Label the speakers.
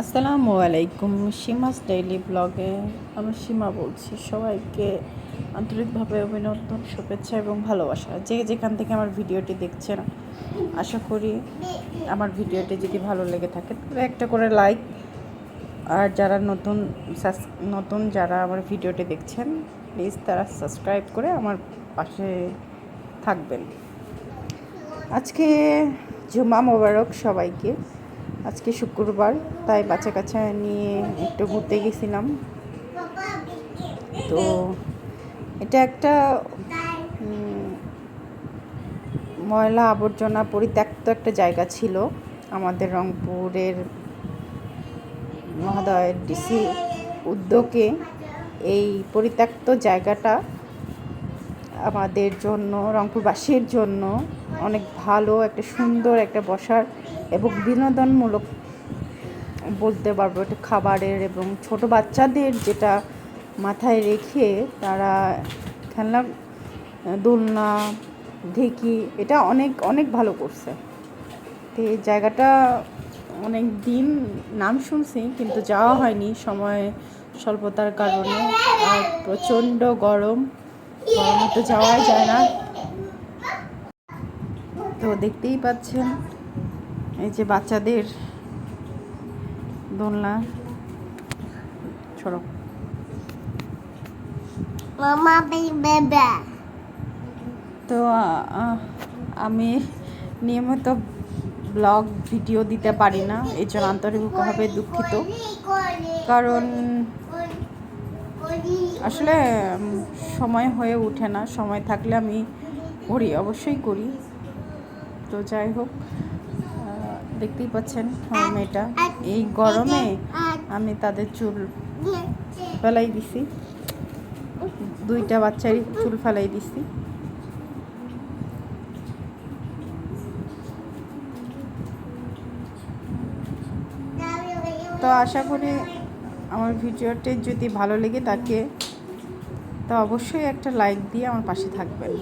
Speaker 1: আসসালামু আলাইকুম, সীমাস ডেইলি ব্লগে আমি সীমা বলছি। সবাইকে আন্তরিকভাবে অভিনন্দন, শুভেচ্ছা এবং ভালোবাসা। যে যেখান থেকে আমার ভিডিওটি দেখছেন, আশা করি আমার ভিডিওটি যদি ভালো লেগে থাকে তবে একটা করে লাইক আর যারা নতুন নতুন যারা আমার ভিডিওটি দেখছেন প্লিজ তারা সাবস্ক্রাইব করে আমার পাশে থাকবেন। আজকে জুমা মোবারক সবাইকে আজকে শুক্রবার, তাই বাচ্চা কাচ্চা নিয়ে একটু ঘুরতে গেছিলাম। তো এটা একটা ময়লা আবর্জনা পরিত্যক্ত একটা জায়গা ছিল আমাদের রংপুরের মহোদয়ের ডিসি উদ্যোগে। এই পরিত্যক্ত জায়গাটা আমাদের জন্য, রংপুরবাসীর জন্য অনেক ভালো, একটা সুন্দর একটা বসার এবং বিনোদনমূলক বলতে পারব, একটা খাবারের এবং ছোট বাচ্চাদের যেটা মাথায় রেখে তারা খেলনা, দোলনা, ঢেকি, এটা অনেক অনেক ভালো করছে। তো এই জায়গাটা অনেক দিন নাম শুনছি কিন্তু যাওয়া হয়নি, সময় স্বল্পতার কারণে আর প্রচণ্ড গরম। গরমে তো যাওয়াই যায় না। তো দেখতেই পাচ্ছেন এই যে বাচ্চাদের দোলনা।
Speaker 2: baby.
Speaker 1: তো আমি নিয়মিত ব্লগ ভিডিও দিতে পারি না এই জন্য আন্তরিকভাবে দুঃখিত। কারণ আসলে সময় হয়ে ওঠে না। সময় থাকলে আমি করি, অবশ্যই করি। তো যাই হোক দেখতেই পাচ্ছেন আমার মেয়েটা। এই গরমে আমি তাদের চুল ফেলাই দিছি। দুইটা বাচ্চারই চুল ফেলাই দিছি। তো আশা করি আমার ভিডিওটি যদি ভালো লেগে থাকে তা অবশ্যই একটা লাইক দিয়ে আমার পাশে থাকবেন।